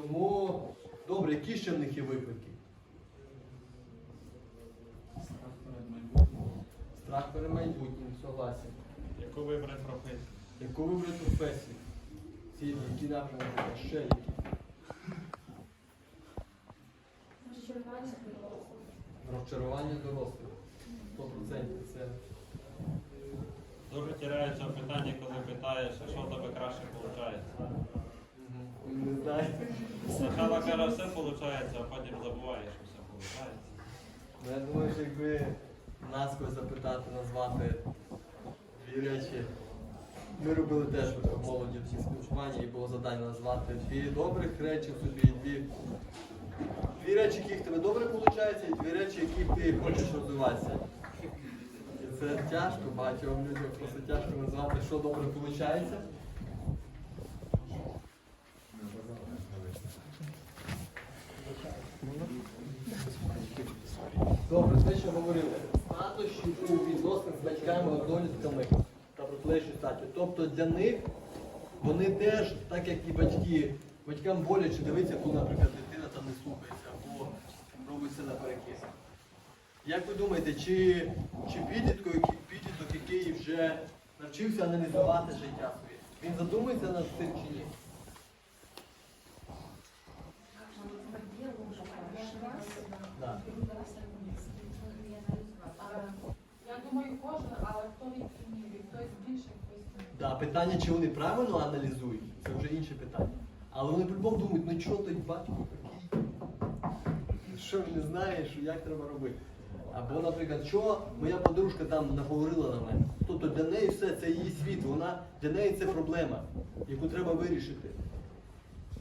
Тому добре, які ще в них є виклики? Страх перед майбутнім. Страх перед майбутнім, согласен. Яку вибрати професію? Яку вибрати професію? Ці які напрямки, ще які? Розчарування дорослих. Розчарування дорослих. 100% це. Дуже тіряється в питанні, коли питаєш, що в тебе краще виходить. Не знаю. Спочатку каже, все виходить, а потім забуваєш, що все виходить. Ну, я думаю, що якби нас когось запитати, назвати дві речі. Ми робили теж в молоді всі спілкування і було завдання назвати дві добрих речі в собі, дві, дві речі, яких в тебе добре виходить, і дві речі, яких ти хочеш розвиватися. І це тяжко, багатьом людям просто тяжко назвати, що добре виходить. Добре, те, що говорили, статусі у відносинах з батьками, однолітками та протилежною статтю. Тобто для них вони теж, так як і батьки, батькам боляче дивитися, коли, наприклад, дитина там не слухається або робить все наперекис. Як ви думаєте, чи, чи підліток, який- підліток, який вже навчився аналізувати життя своє, він задумається над цим чи ні? Да. Я думаю, кожен, але хто в якій мірі, хтось більше, хтось менше. Да, питання, чи вони правильно аналізують, це вже інше питання. Але вони по-любому думають, ну чого той батько такий? Що він не знає, що як треба робити? Або, наприклад, що моя подружка там наговорила на мене. Тобто для неї все це її світ, вона для неї це проблема, яку треба вирішити.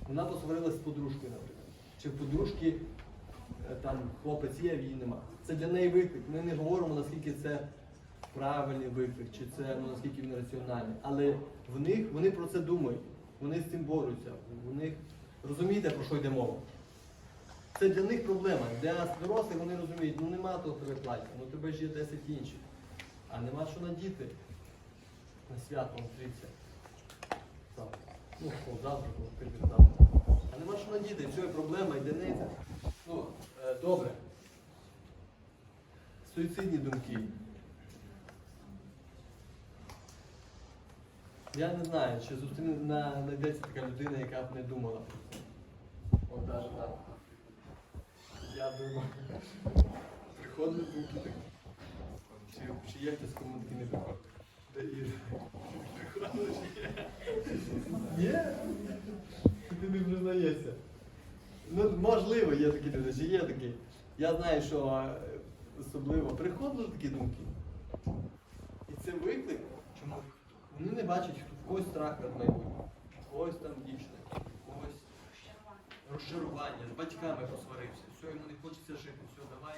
Вона посварилася з подружкою, наприклад. Чи в подружки е, там хлопець є, а її нема. Це для неї виклик. Ми не говоримо, наскільки це правильний виклик, чи це ну, наскільки він раціональний. Але в них вони про це думають, вони з цим борються. У них розумієте, про що йде мова? Це для них проблема. Для дорослих вони розуміють, ну нема того тебе плаття, ну тебе ж є 10 інших. А нема що надіти на свято зустрітися. Ну, завтра, коли завтра. А нема що надіти, все, проблема, йде не йде. Ну, е, добре. Суїцидні думки. Я не знаю, чи зустріне на- знайдеться така людина, яка б не думала. От навіть так. Я думаю. Приходить думки такі. Чи, чи є хтось, кому такі не приходить? Де Іра? Приходить, є? Є? Ти не признаєшся. Ну, можливо, є такі люди, чи є такі. Я знаю, що е, особливо приходили такі думки. І це виклик, чому вони не бачать в когось страх перед майбутнім, в когось там дівчина, в когось розчарування, з батьками посварився, все, йому не хочеться жити, все, давай.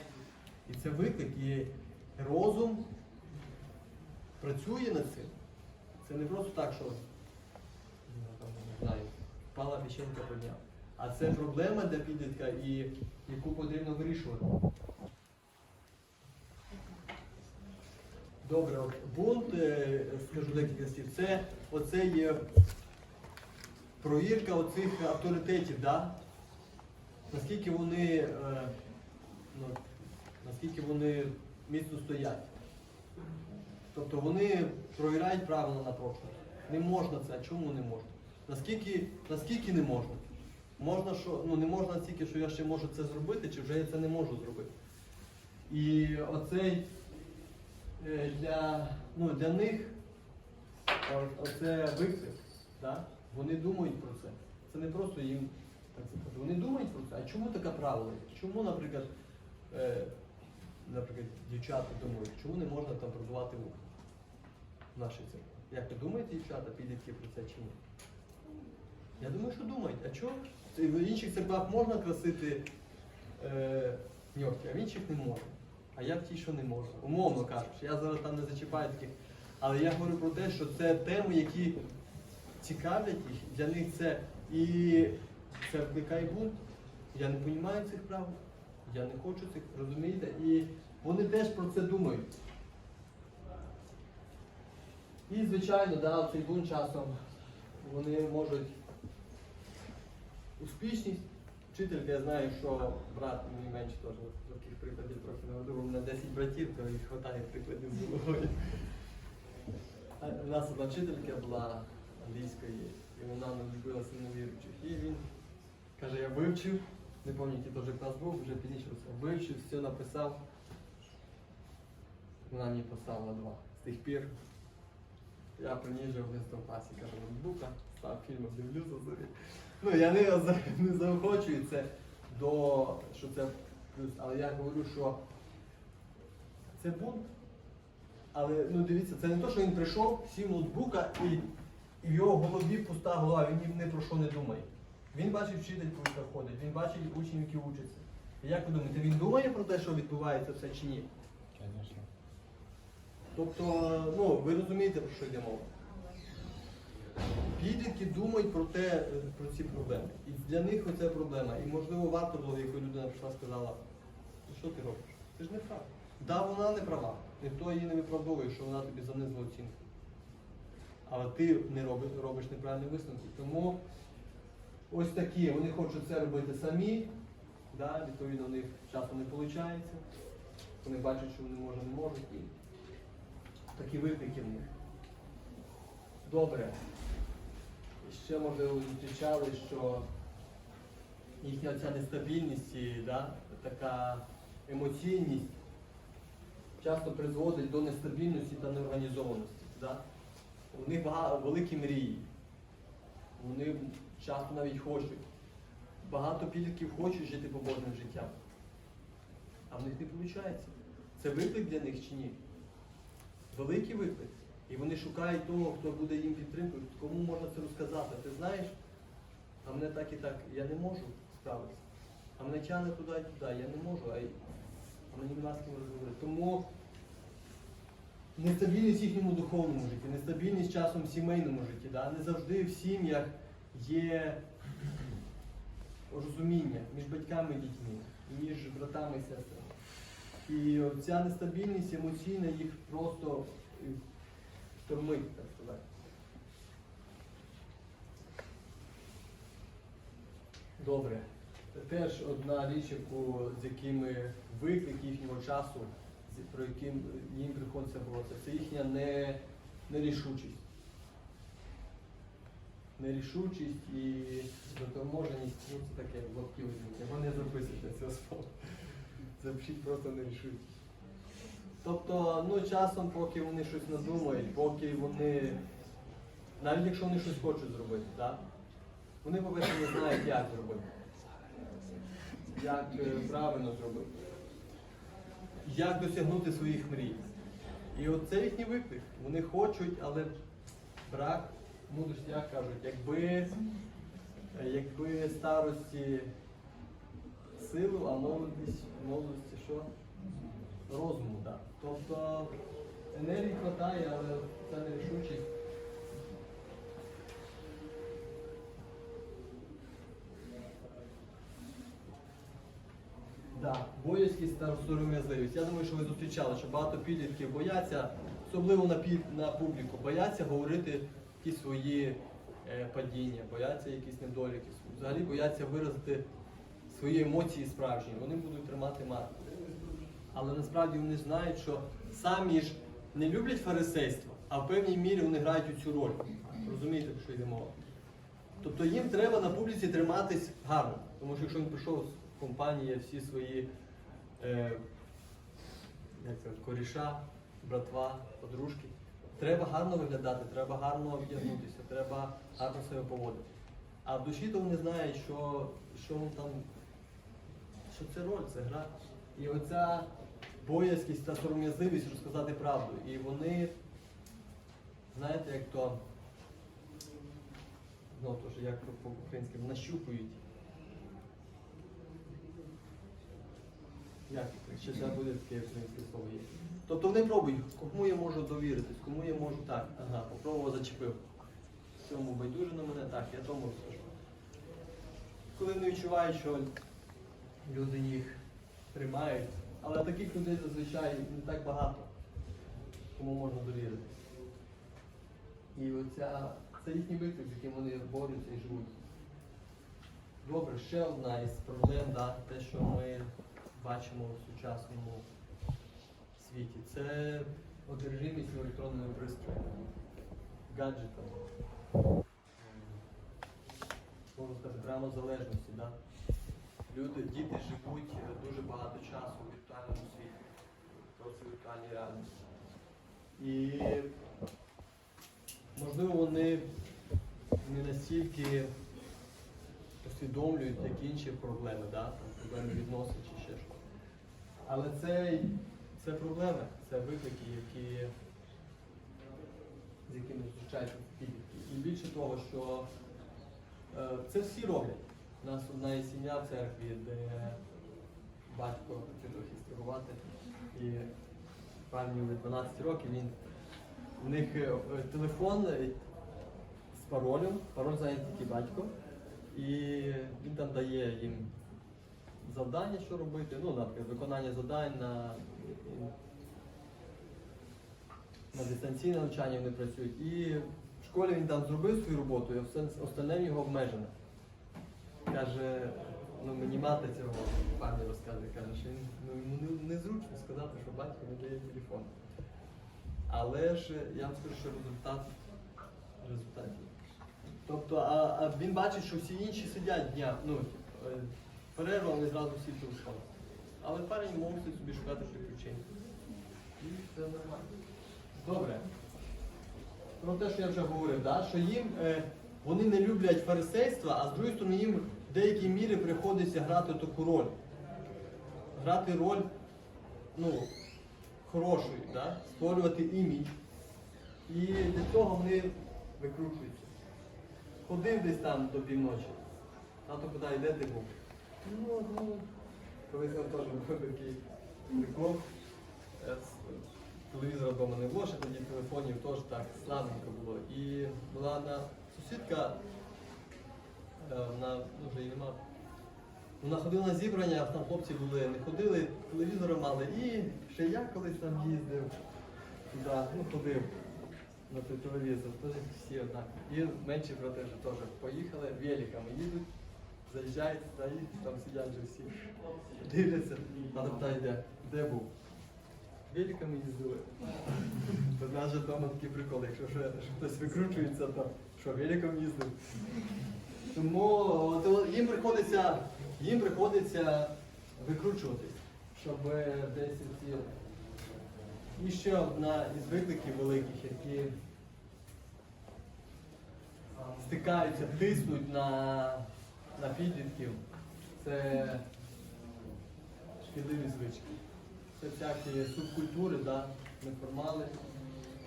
І це виклик, і розум працює над цим. Це не просто так, що ну, не знаю, впала печенька подняв. А це проблема для підлітка, і яку потрібно вирішувати. Добре, от бунт, е, скажу декілька слів, це оце є провірка оцих авторитетів, да? наскільки вони, е, ну, наскільки вони міцно стоять. Тобто вони провіряють правила напрошення. Не можна це, а чому не можна? Наскільки, наскільки не можна? Можна, що, ну не можна стільки, що я ще можу це зробити, чи вже я це не можу зробити. І оцей для, ну, для них оце виклик. Да? Вони думають про це. Це не просто їм так сказати. Вони думають про це. А чому таке правило? Чому, наприклад, е, наприклад, дівчата думають, чому не можна там продавати вух в нашій церкві? Як ви думаєте, дівчата, підлітки про це чи ні? Я думаю, що думають. А чого? В інших церквах можна красити е, ньохи, а в інших не можна. А я в тій, що не можна. Умовно кажучи, я зараз там не зачіпаю таких. Але я говорю про те, що це теми, які цікавлять їх, для них це і це викликає бунт. Я не розумію цих прав, я не хочу цих, розумієте? І вони теж про це думають. І, звичайно, да, цей бунт часом вони можуть успішність. Вчителька, я знаю, що брат мій менше теж от таких прикладів трохи наведу, бо в мене 10 братів, то їх хватає прикладів з головою. У нас одна вчителька була англійської, і вона не любила сильно віруючих. І він каже, я вивчив, не пам'ятаю, який теж клас був, вже пізніше все. Вивчив, все написав. Вона мені поставила два. З тих пір я приніс вже в 11 класі, ноутбука, став фільми, дивлюся собі. Ну, я не, не заохочую це до, що це плюс, але я говорю, що це бунт. Але ну дивіться, це не те, що він прийшов, сів ноутбука і, і в його голові пуста голова, він ні- ні про що не думає. Він бачить вчительку, яка ходить, він бачить учнів, які учаться. І як ви думаєте, він думає про те, що відбувається все чи ні? Звісно. Тобто, ну, ви розумієте, про що йде мова. Підлітки думають про те, е, про ці проблеми. І для них оця проблема. І можливо варто було, якби людина прийшла і сказала, «Ну, що ти робиш? Ти ж не права. Да, вона не права. Ніхто її не виправдовує, що вона тобі занизила оцінку. Але ти не робиш, робиш неправильні висновки. Тому ось такі, вони хочуть це робити самі, да, відповідно, у них часом не виходить. Вони бачать, що вони може не можуть. І такі виклики в них. Добре. І ще, можливо, зустрічали, що їхня ця нестабільність і да, така емоційність часто призводить до нестабільності та неорганізованості. Да? Них багато, великі мрії. Вони часто навіть хочуть. Багато підлітків хочуть жити побожним життям. А в них не виходить. Це виклик для них чи ні? Великий виклик. І вони шукають того, хто буде їм підтримкою, кому можна це розказати. Ти знаєш, а мене так і так, я не можу справитися. А мене тягне туди і туди, я не можу, а, а мені нема з ким розговорити. Тому нестабільність їхньому духовному житті, нестабільність часом в сімейному житті. Да? Не завжди в сім'ях є розуміння між батьками і дітьми, між братами і сестрами. І ця нестабільність емоційна їх просто е, так сказати. Добре. Теж одна річ, яку, з якими виклик їхнього часу, про яким їм приходиться боротися, це їхня не, нерішучість. Нерішучість і заторможеність, ну це таке в лапки візьміть. Його не записуйте цього слова. Запишіть просто нерішучість. Тобто, ну часом, поки вони щось надумають, поки вони, навіть якщо вони щось хочуть зробити, так? вони, по-перше, не знають, як зробити. Як е, правильно зробити. Як досягнути своїх мрій. І от це їхній виклик. Вони хочуть, але брак мудрості, як кажуть, якби, якби старості силу, а молодість, молодості що? Розуму, так. Тобто енергії вистачає, але це нерішучість. Да, боязкість та сором'язливість. Я думаю, що ви зустрічали, що багато підлітків бояться, особливо на, під, на публіку, бояться говорити якісь свої е, падіння, бояться якісь недоліки, взагалі бояться виразити свої емоції справжні. Вони будуть тримати марку. Але насправді вони знають, що самі ж не люблять фарисейство, а в певній мірі вони грають у цю роль. Розумієте, про що йде мова? Тобто їм треба на публіці триматись гарно. Тому що якщо він прийшов з компанії, всі свої е, як це, коріша, братва, подружки, треба гарно виглядати, треба гарно вдягнутися, треба гарно себе поводити. А в душі то вони знають, що, що там, що це роль, це гра. І оця боязкість та сором'язливість розказати правду. І вони, знаєте, як то, ну, то як по-українськи, нащупують. Як це? ще треба буде таке українське слово є. Тобто вони пробують, кому я можу довіритись, кому я можу так. Ага, попробував, зачепив. Цьому байдуже на мене, так, я тому скажу. Коли вони відчувають, що люди їх приймають, але таких людей зазвичай не так багато, кому можна довіритись. І оця, це їхній виклик, з яким вони борються і живуть. Добре, ще одна із проблем, да, те, що ми бачимо в сучасному світі, це одержимість електронними пристроями, гаджетами. Можна сказати, прямо залежності. Да? Люди, діти живуть е, дуже багато часу у віртуальному світі, просто віртуальній реальності. І можливо вони не настільки усвідомлюють, як інші проблеми, да? там, проблеми відносин чи ще щось. Але це, це проблеми, це виклики, які, з якими зустрічаються підлітки. І більше того, що е, це всі роблять. У нас одна є сім'я в церкві, де батько хотів трохи стригувати, і від 12 років він у них е, телефон е, з паролем, пароль зайнятий тільки батько. І він там дає їм завдання, що робити, ну, наприклад, виконання завдань на, на дистанційне навчання вони працюють. І в школі він там зробив свою роботу, і остальне в нього обмежено. Каже, ну мені мати цього пані розказує, каже, що він, ну, йому не- незручно сказати, що батько не дає телефон. Але ж я вам скажу, що результат результат є. Тобто, а, а він бачить, що всі інші сидять дня, ну, е, перерва, вони зразу всі телефон. Але парень мусить собі шукати приключення. І це нормально. Добре. Про те, що я вже говорив, да? що їм е, вони не люблять фарисейства, а з другої сторони їм в деякій мірі приходиться грати таку роль. Грати роль ну, хорошою, да? створювати імідж. І для цього вони викручуються. Ходив десь там до півночі. Тато питає, де ти був? Ну, ну, колись нам теж був такий прикол. Е, Телевізора вдома не було, ще тоді телефонів теж так слабенько було. І була одна сусідка, вона ну, вже її нема. Вона ходила на зібрання, там хлопці були, не ходили, телевізора мали. І ще я колись там їздив туди, ну ходив на той телевізор, теж всі однакові. І менші брати теж поїхали, великами їдуть, заїжджають, заїдуть, там сидять вже всі. Дивляться, а питає, де? Де був? Великами їздили. В нас же вдома такі приколи, якщо ще, хтось викручується, то що великом їздив. Тому їм приходиться, їм приходиться викручуватись, щоб е, десь ці. І ще одна із викликів великих, які стикаються, тиснуть на, на підлітків, це шкідливі звички. Це всякі субкультури, да, неформали,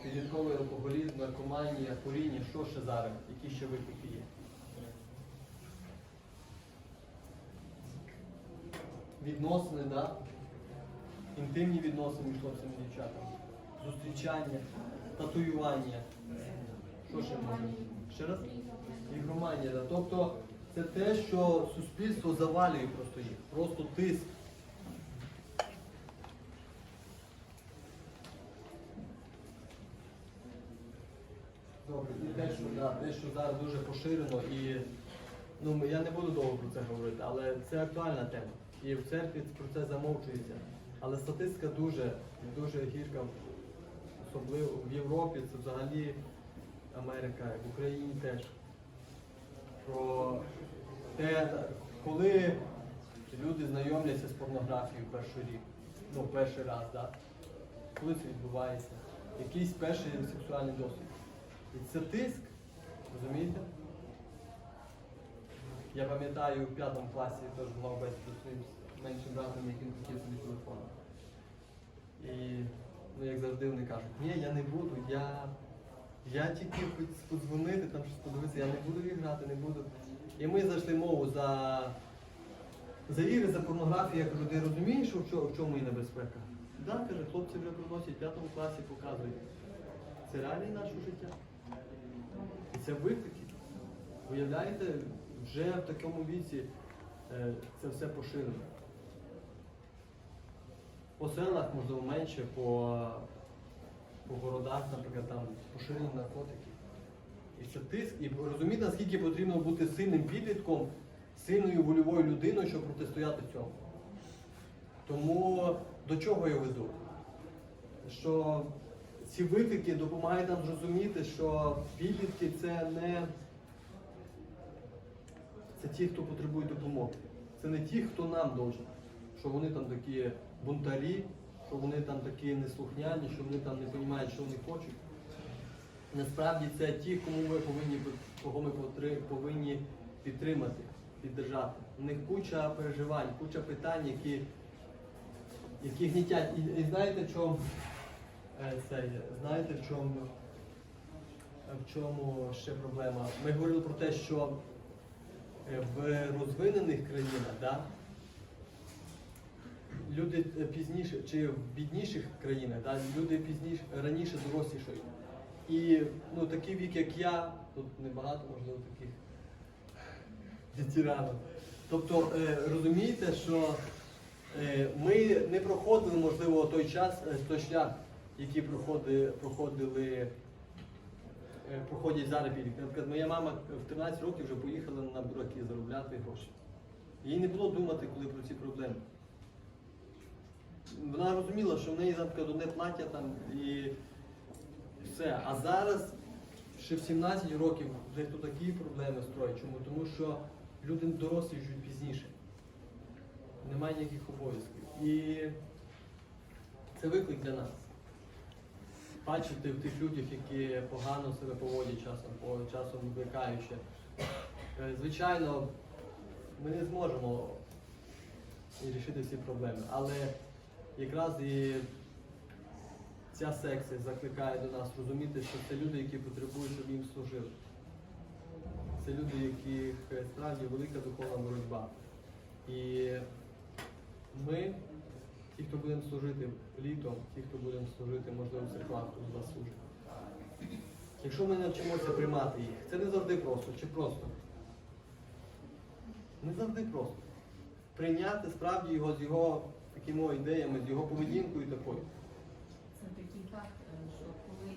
підлітковий алкоголізм, наркоманія, куріння, що ще зараз, які ще виклики є. Відносини, да? інтимні відносини між хлопцями і дівчатами, зустрічання, татуювання. Що ще може? Ще раз? Ігроманія. Да? Тобто це те, що суспільство завалює просто їх, просто тиск. Добре, те, що, да, те, що зараз дуже поширено і ну, я не буду довго про це говорити, але це актуальна тема. І в церкві про це замовчується. Але статистика дуже, дуже гірка, особливо в Європі, це взагалі Америка, в Україні теж. Про те, коли люди знайомляться з порнографією перший рік, ну перший раз, да? коли це відбувається, якийсь перший сексуальний досвід. І це тиск, розумієте? Я пам'ятаю, в п'ятому класі теж мав бесіду зі своїм меншим братом, який хотів собі телефон. І, ну, як завжди, вони кажуть, ні, я не буду, я, я тільки хоч подзвонити, там щось подивитися, я не буду в грати, не буду. І ми зайшли мову за, за ігри, за порнографію, я кажу, ти розумієш, в чому, в чому і небезпека? Так, да, каже, хлопці вже приносять в п'ятому класі, показують. Це реалії нашого життя. І це виклики. Уявляєте, вже в такому віці е, це все поширено. По селах, можливо, менше, по, по городах, наприклад, там поширені наркотики. І це тиск. І розумієте, наскільки потрібно бути сильним підлітком, сильною вольовою людиною, щоб протистояти цьому. Тому до чого я веду? Що ці виклики допомагають нам зрозуміти, що підлітки це не це ті, хто потребує допомоги. Це не ті, хто нам должен. Що вони там такі бунтарі, що вони там такі неслухняні, що вони там не розуміють, що вони хочуть. Насправді це ті, кому ми повинні, кого ми повинні підтримати, піддержати. У них куча переживань, куча питань, які, які гнітять. І, і знаєте, в чому е, це? Знаєте, в чому, в чому ще проблема? Ми говорили про те, що в розвинених країнах, да, люди е, пізніше, чи в бідніших країнах, да, люди пізніше раніше дорослішають. І ну, такий вік, як я, тут небагато, можливо, таких ветеранів. Тобто е, розумієте, що е, ми не проходили, можливо, той час, е, той шлях, який проходили, е, проходять зараз підлітки. Наприклад, моя мама в 13 років вже поїхала на бураки заробляти гроші. Їй не було думати, коли про ці проблеми. Вона розуміла, що в неї, наприклад, одне плаття там і все. А зараз ще в 17 років вже тут такі проблеми строять. Чому? Тому що люди дорослі живуть пізніше. Немає ніяких обов'язків. І це виклик для нас. Бачити в тих людях, які погано себе поводять часом, по часом викликаючи. Е, Звичайно, ми не зможемо і рішити всі проблеми, але якраз і ця секція закликає до нас розуміти, що це люди, які потребують, щоб їм служили. Це люди, яких е, справді велика духовна боротьба. І ми, ті, хто будемо служити літом, ті, хто будемо служити, можливо, в церквах, хто з вас служить. Якщо ми навчимося приймати їх, це не завжди просто, чи просто? Не завжди просто. Прийняти справді його з його такими ідеями, з його поведінкою такою. Це такий факт, е, що коли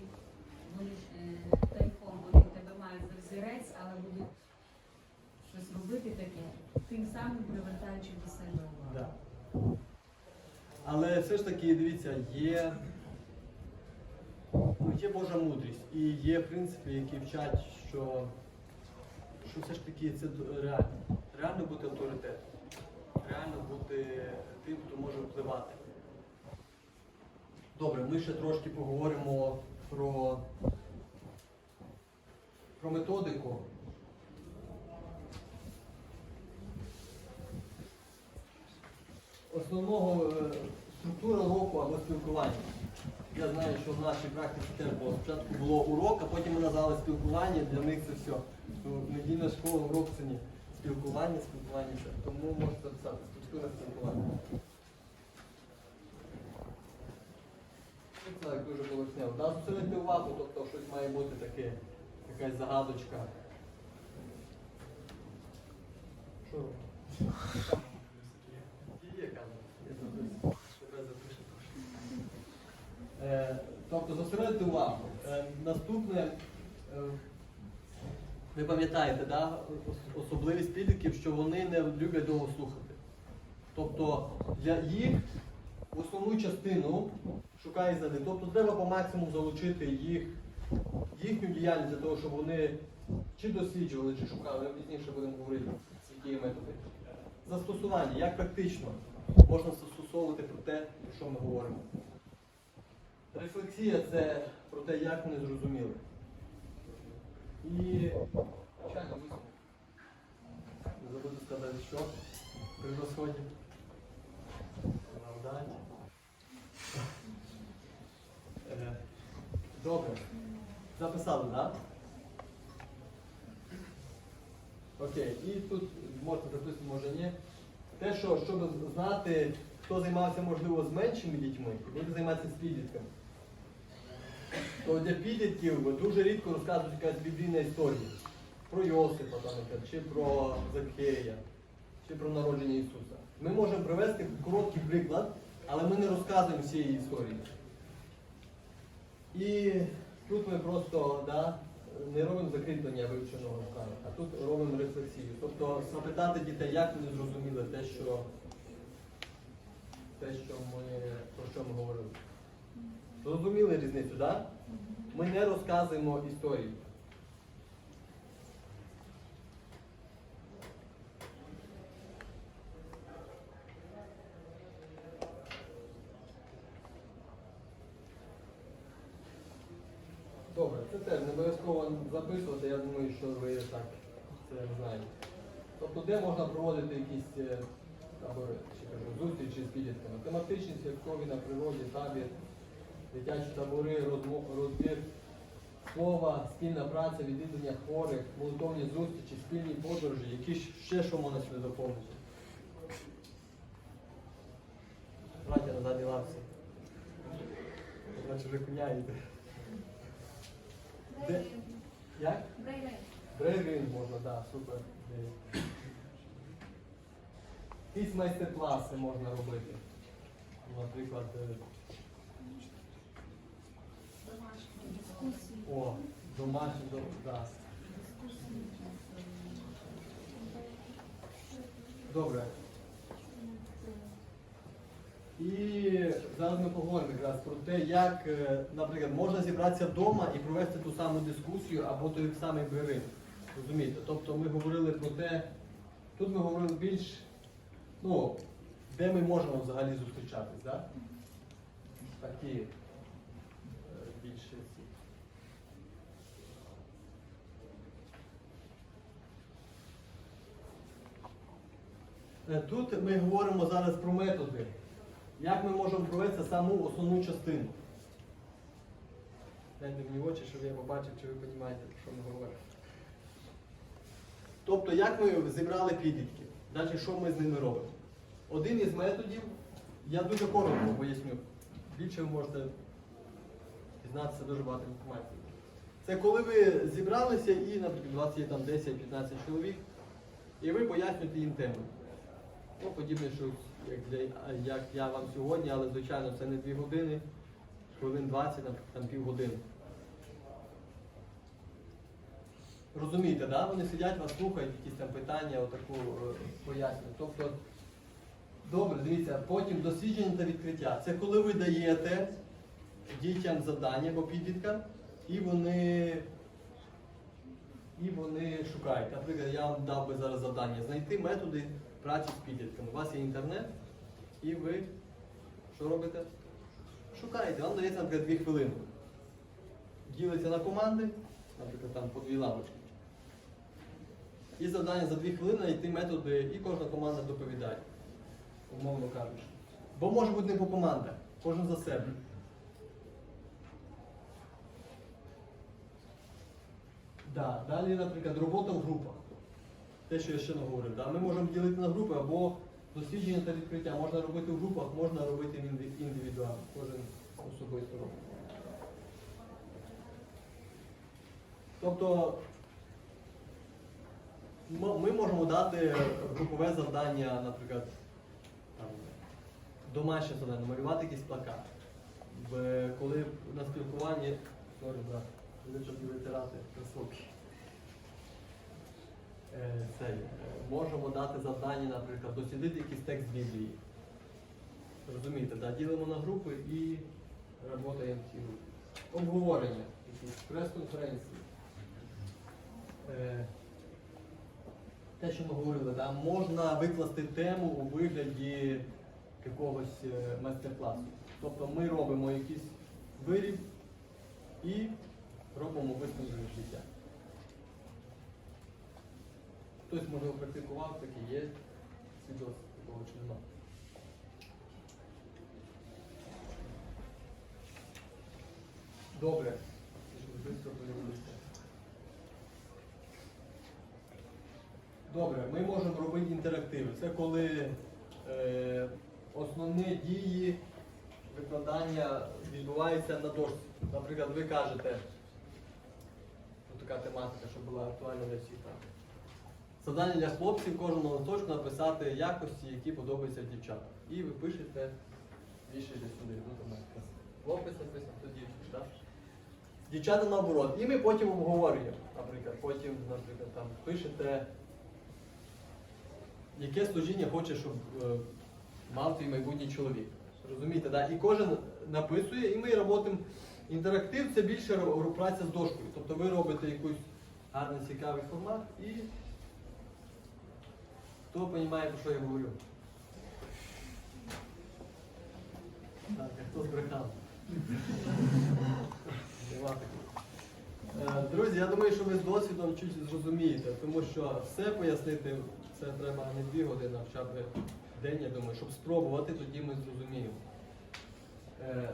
вони е, тайком вони тебе мають за взірець, але будуть щось робити таке, тим самим привертаючи до себе увагу. Да. Але все ж таки, дивіться, є, ну, є Божа мудрість і є принципи, які вчать, що, що все ж таки це реально. Реально бути авторитетом. Реально бути тим, хто може впливати. Добре, ми ще трошки поговоримо про, про методику. Основного е, структура уроку або спілкування. Я знаю, що в нашій практиці теж було. Спочатку було урок, а потім ми назвали спілкування, для них це все. Ну, Недільна школа, урок це ні. Спілкування, спілкування це. Тому можете записати структура спілкування. Ну, Так, дуже поверхнево. Да, зосередьте увагу, тобто щось має бути таке, якась загадочка. Що? Є камера. Я запишу. Тебе запишу трошки. Е, Тобто зосередити увагу. Е, Наступне, е, ви пам'ятаєте, да, особливість підлітків, що вони не люблять довго слухати. Тобто для їх основну частину шукає знайти. Тобто треба по максимуму залучити їх, їхню діяльність для того, щоб вони чи досліджували, чи шукали. Пізніше будемо говорити, які методи. Застосування, як практично можна застосовувати про те, про що ми говоримо. Рефлексія це про те, як вони зрозуміли. І, звичайно, висновок. Забуду сказати, що при розході. Е, Добре. Записали, так? Окей, і тут можете записати, може ні. Те, що щоб знати, хто займався, можливо, з меншими дітьми, і буде займатися з підлітками. То для підлітків дуже рідко розказують якась біблійна історія. Про Йосипа, там, чи про Закхея, чи про народження Ісуса. Ми можемо привести короткий приклад, але ми не розказуємо всієї історії. І тут ми просто да, не робимо закріплення вивченого вкладу, а тут робимо рефлексію. Тобто запитати дітей, як вони зрозуміли те, що, те, що ми, про що ми говорили. Зрозуміли різницю, так? Да? Ми не розказуємо історії. Добре, це теж не обов'язково записувати, я думаю, що ви так це знаєте. Тобто, де можна проводити якісь е, табори, чи кажу, зустрічі з підлітками? Тематичні, святкові на природі, табір, дитячі табори, розбір слова, спільна праця, відвідування хворих, молитовні зустрічі, спільні подорожі, які ще що можна сюди доповнити? Братя на задній лавці. Значить, ви куняєте. Де? Як? Брейринг можна, так, супер. Якісь майстер-класи можна робити. Наприклад, е, Дискусії. О, домашні до. Добре. І зараз ми поговоримо якраз про те, як, е, наприклад, можна зібратися вдома і провести ту саму дискусію або той самий брейринг. Розумієте? Тобто ми говорили про те, тут ми говорили більш, ну, де ми можемо взагалі зустрічатись, да? Такі е, більше ці. Е, Тут ми говоримо зараз про методи. Як ми можемо провести саму основну частину? Гляньте мені в очі, щоб я побачив, чи ви розумієте, про що ми говоримо. Тобто, як ми зібрали підлітків? Далі що ми з ними робимо? Один із методів, я дуже коротко поясню. Більше ви можете дізнатися дуже багато інформації. Це коли ви зібралися і, наприклад, у вас є там 10-15 чоловік, і ви пояснюєте їм тему. Ну, подібне, що як, для, як я вам сьогодні, але звичайно це не 2 години, хвилин 20, там, там півгодини. Розумієте, да? вони сидять, вас слухають, якісь там питання, отаку е, пояснюють. Тобто, добре, дивіться, потім дослідження та відкриття. Це коли ви даєте дітям завдання або підліткам, і вони, і вони шукають. Наприклад, я вам дав би зараз завдання знайти методи праці з підлітками. У вас є інтернет, і ви що робите? Шукаєте, вам дається, наприклад, 2 хвилини. Ділиться на команди, наприклад, там по дві лавочки. І завдання за 2 хвилини знайти методи, і кожна команда доповідає, умовно кажучи. Бо може бути не по командах, кожен за себе. Да. Далі, наприклад, робота в групах. Те, що я ще не говорив. Да? Ми можемо ділити на групи або дослідження та відкриття. Можна робити в групах, можна робити індивідуально. Кожен особисто робить. Тобто ми можемо дати групове завдання, наприклад, там, домашнє завдання, намалювати якийсь плакат. Коли на спілкуванні, сорі, брат, щоб не витирати кросовки. Е, Цей, е, можемо дати завдання, наприклад, дослідити якийсь текст Біблії. Розумієте, да? ділимо на групи і працюємо в цій групі. Обговорення, якісь прес-конференції. Е, Те, що ми говорили, да? можна викласти тему у вигляді якогось майстер-класу. Тобто ми робимо якийсь виріб і робимо висновок з життя. Хтось, можливо, практикував, таке є свідоцтво такого чи нема. Добре. Добре, ми можемо робити інтерактиви. Це коли е, основні дії викладання відбуваються на дошці. Наприклад, ви кажете, ну, така тематика, що була актуальна для всіх. Завдання для хлопців кожному листочку написати якості, які подобаються дівчатам. І ви пишете більше сюди. Ну, хлопець написано, то дівчина. Так? Дівчата наоборот. І ми потім обговорюємо. Наприклад, потім, наприклад, там пишете, яке служіння хоче, щоб е, мав твій майбутній чоловік. Розумієте, да? І кожен написує, і ми робимо інтерактив, це більше праця з дошкою. Тобто ви робите якийсь гарний, цікавий формат і хто розуміє, про що я говорю. Так, а хто збрехав? Е, Друзі, я думаю, що ви з досвідом чуть зрозумієте, тому що все пояснити це треба не дві години, а хоча б день, я думаю, щоб спробувати, тоді ми зрозуміємо. Е,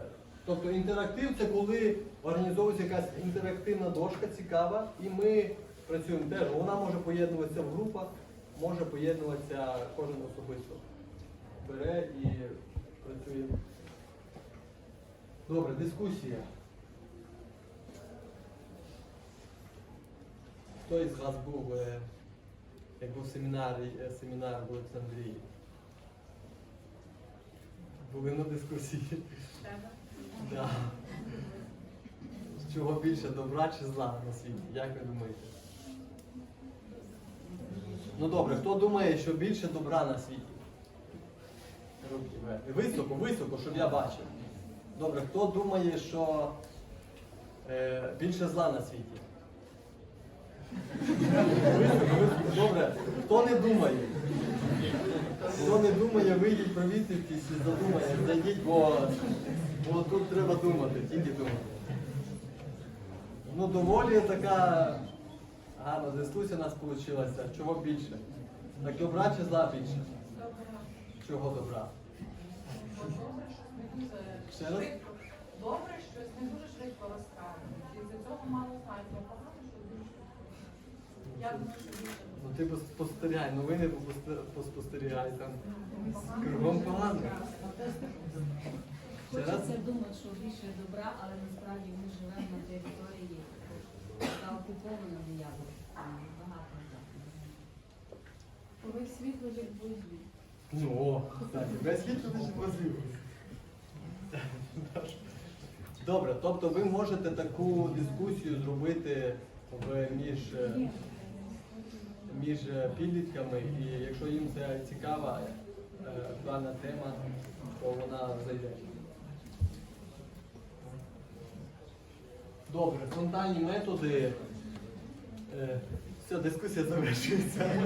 Тобто інтерактив це коли організовується якась інтерактивна дошка цікава, і ми працюємо теж. Вона може поєднуватися в групах, може поєднуватися кожен особисто. Бере і працює. Добре, дискусія. Хто із вас був, е, як був семінар, е, семінар в Олександрії? Були на дискусії? Да. Чого більше добра чи зла на світі? Як ви думаєте? Ну добре, хто думає, що більше добра на світі? Високо, високо, щоб я бачив. Добре, хто думає, що е, більше зла на світі? Високо, високо. Добре, хто не думає? Хто не думає, вийдіть, провітритесь і задумайте, зайдіть, бо, бо тут треба думати, тільки думати. Ну, доволі така гарна дискусія у нас вийшла. Чого більше? Так добра чи зла більше? Чого добра? Добре, щось не дуже Ще раз? швидко. Добре, щось не дуже швидко розказують. І за цього мало. Ну, погано, що дуже швидко. Я думаю, що більше Ну ти пос- спостерігай, ну ви поспостерігай там. Кругом погано. Ще раз? Хочеться думати, що більше добра, але насправді ми живемо на території, окупована дияволом. Багато заходів. Коли світло як близько. Ну, о, кстати, без світу лише возив. Добре, тобто ви можете таку дискусію зробити в між, е, між е, підлітками, і якщо їм це цікава е, актуальна тема, то вона зайде. Добре, фронтальні методи. Е, Все, дискусія завершується.